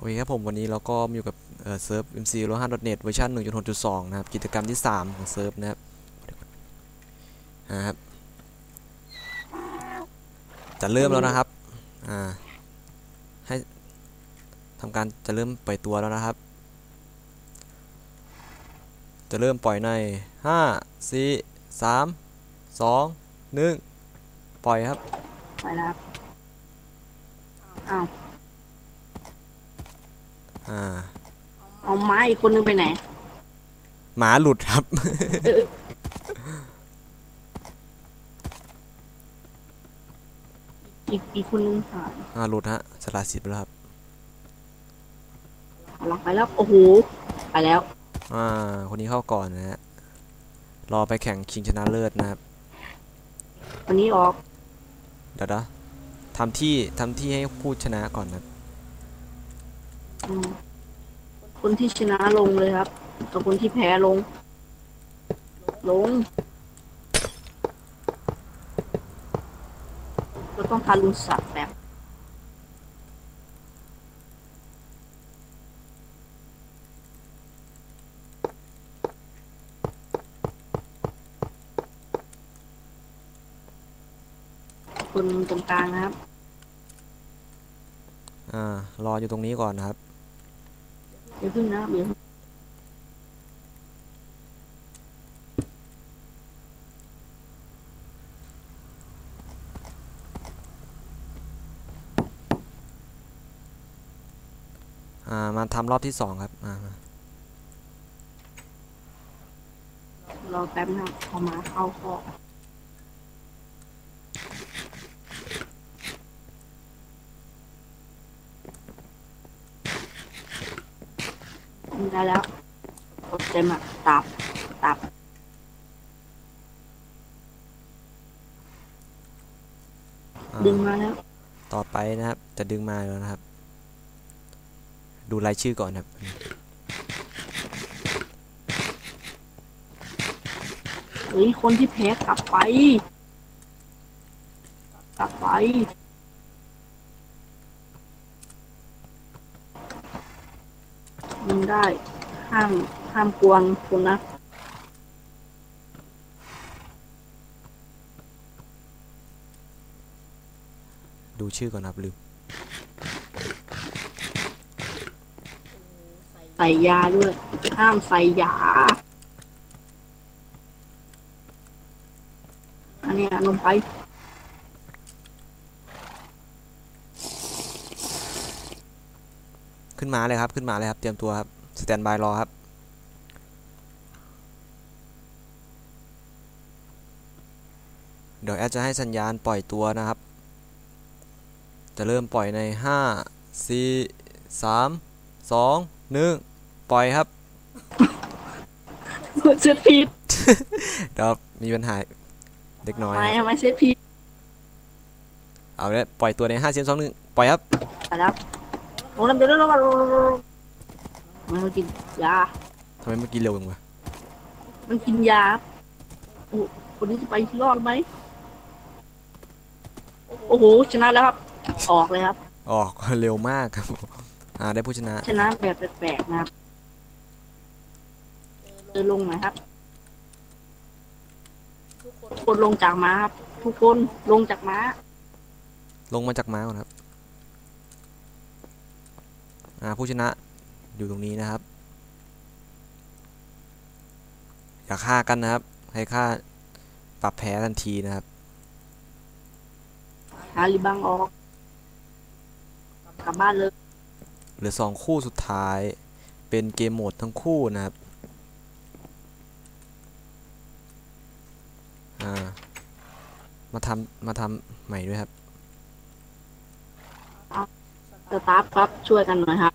โอเคครับผมวันนี้เราก็มาอยู่กับเอ่อเซิร์ฟ MC 1 5 net เวอร์ชัน1.6.2 นะครับ กิจกรรมที่ 3 ของเซิร์ฟนะครับนะครับ จะเริ่มแล้วนะครับ อ่า ให้ทำการจะเริ่มปล่อยตัวแล้วนะครับ จะเริ่มปล่อยใน 5 4 3 2 1 ปล่อยครับไปแล้วอ้าว อ่า เอาไม้อีกคนนึงไปไหน หมาหลุดครับอีกอีกคนนึงหายอ่าหลุดฮะสละสิทธิ์ไปแล้วครับหลังไปแล้ว โอ้โห ไปแล้ว อ่า คนนี้เข้าก่อนนะฮะ รอไปแข่งชิงชนะเลิศนะครับ วันนี้ออก เดี๋ยวนะทำที่ทำที่ให้ผู้ชนะก่อนนะครับอืม คนที่ชนะลงเลยครับกับคนที่แพ้ลง ลงก็ต้องทารุณสัตว์แบบคนตรงกลางนะครับ อ่า รออยู่ตรงนี้ก่อนนะครับ เดี๋ยวพึ่งนะเดี๋ยวพึ่งอ่ามาทำรอบที่สองครับอ่ามารอแป๊บนะครับเอมาเข้าคอ ได้แล้วกดเต็มอะตับ ตับ อ่าดึงมาแล้ว ต่อไปนะครับ จะดึงมาแล้วนะครับ ดูรายชื่อก่อนครับ เฮ้ย คนที่แพ้กลับไป กลับไป ยิงได้ห้ามห้ามกวนคนนะดูชื่อก่อนนะครับลืมใส่ยาด้วย ห้ามใส่ยา อันนี้ลงไป ขึ้นมาเลยครับขึ้นมาเลยครับ เตรียมตัวครับสแตนบายรอครับเดี๋ยวแอดจะให้สัญญาณปล่อยตัวนะครับ จะเริ่มปล่อยใน 5 4 3 2 1 ปล่อยครับเซตพีดเดี๋ยวมีปัญหาเด็กน้อยทำไมครับทำไมเซตพีดเอาเลยปล่อยตัวใน 5 4 3 2 1 ปล่อยครับไปแล้ว โอ้ลำเดือดแล้วมันมากินยาทำไมเมื่อกี้เร็วจังวะมันกินยาโอ้คนนี้จะไปรอดไหมโอ้โหชนะแล้วครับ ออกเลยครับ ออกเร็วมากครับอ่าได้ผู้ชนะ ชนะแบบแปลกๆนะครับเดินลงหน่อยครับทุกคนลงจากม้าครับ ทุกคนลงจากม้า ลงมาจากม้าก่อนครับอ่า ผู้ชนะอยู่ตรงนี้นะครับ อย่าฆ่ากันนะครับ ให้ฆ่าปรับแพ้ทันทีนะครับหาลิบังออกกลับบ้านเลยเหลือสองคู่สุดท้ายเป็นเกมโหมดทั้งคู่นะครับอ่ามาทำมาทำใหม่ด้วยครับ สตาฟครับช่วยกันหน่อยครับ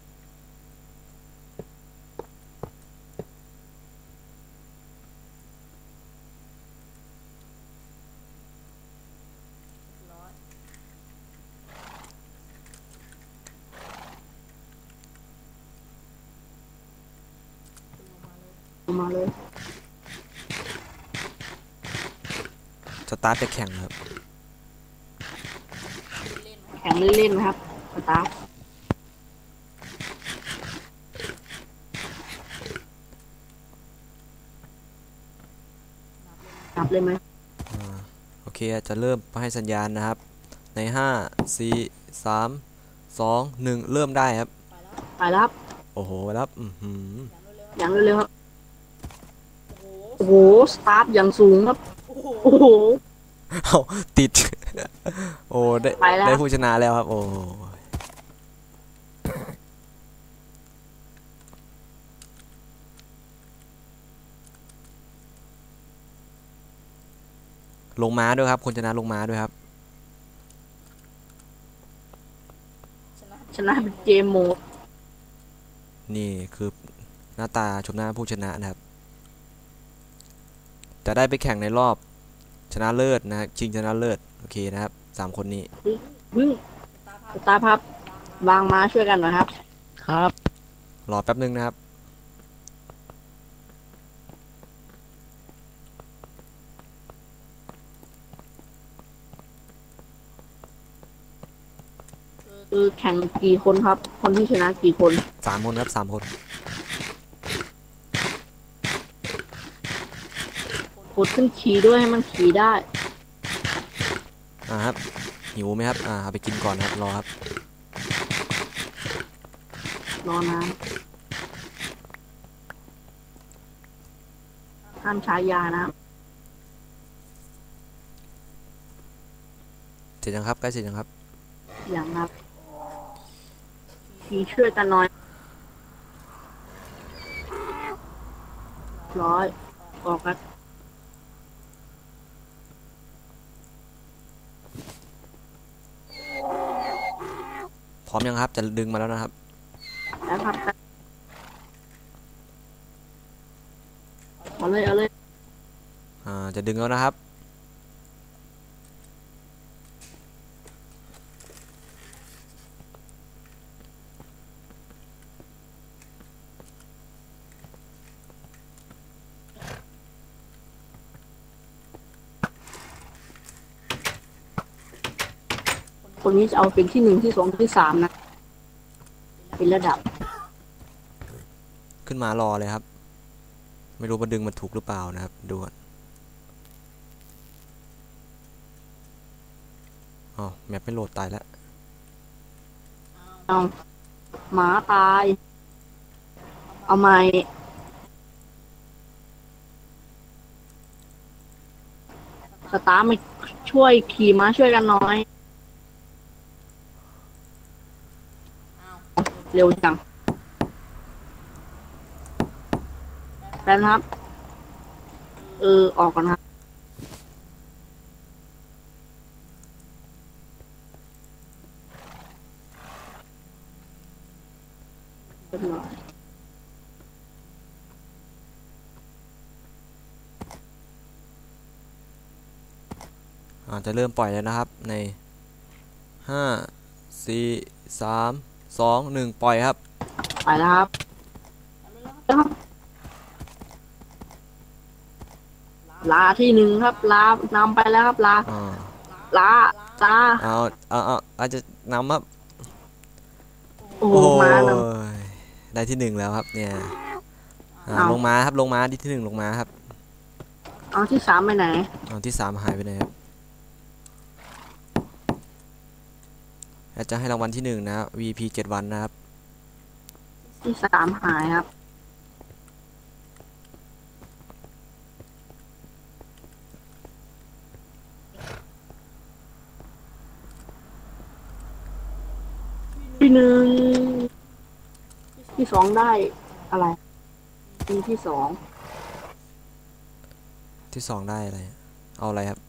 มาเลย สตาร์ทจะแข่งครับ แข่งเล่นๆนะครับสตาฟ นับเลยไหมอ่าโอเคจะเริ่มให้สัญญาณนะครับ ในห้าสี่สามสองหนึ่งเริ่มได้ครับ ไปแล้วครับ โอ้โหแล้วอือหืออย่างเร็วๆครับ โอ้โห สตาร์ทอย่างสูงครับ โอ้โห เอาติด โอ้ได้ไปแล้วได้ผู้ชนะแล้วครับ โอ้ ลงม้าด้วยครับ คนชนะลงม้าด้วยครับ ชนะเป็นเกมโหมดนี่คือหน้าตาชมหน้าผู้ชนะนะครับ จะได้ไปแข่งในรอบชนะเลิศนะครับชิงชนะเลิศโอเคนะครับสามคนนี้วิ่งสตาร์ทครับวางมาช่วยกันหน่อยครับ ครับ รอแป๊บนึงนะครับ คือแข่งกี่คนครับ คนที่ชนะกี่คนสามคนครับสามคนกดขึ้นขี่ด้วยให้มันขี่ได้ อ่าครับหิวไหมครับ อ่าเอาไปกินก่อนครับ รอครับ รอนานห้ามใช้ยานะครับเสร็จยังครับใกล้เสร็จยังครับ อย่างครับ ขี่ช่วยกันหน่อยร้อยออกกันพร้อมยังครับ จะดึงมาแล้วนะครับ แล้วครับเอาเลยเอาเลยอ่าจะดึงแล้วนะครับ คนนี้จะเอาเป็นที่หนึ่งที่สองที่สามนะ เป็นระดับ ขึ้นมารอเลยครับ ไม่รู้ว่าดึงมันถูกหรือเปล่านะครับดูก่อนอ๋อแมปไม่โหลดตายแล้วเอาหมาตาย เอาไม้สตาร์มาช่วยขี่ม้าช่วยกันหน้อย เร็วจังแป๊บนะครับ เออ ออกก่อนครับเรียบร้อยอ่าจะเริ่มปล่อยแล้วนะครับในห้าสี่สาม สองหนึ่งปล่อยครับ ไปแล้วครับแล้วครับลาที่หนึ่งครับลานำไปแล้วครับลาอ่าลาจ้าเอาเอาเอาอาจจะนำครับโอ้โหมานำ ยได้ที่หนึ่งแล้วครับเนี่ยอ่าเอา ลงมาครับลงมาที่ที่หนึ่งลงมาครับเอาที่สามไปไหน เอาที่สามหายไปไหนครับ แล้วจะให้รางวัลที่หนึ่งนะครับ VP เจ็ดวันนะครับ ที่สามหายครับ ที่หนึ่งที่สองได้อะไรที่ที่สองที่สองได้อะไร เอาอะไรครับ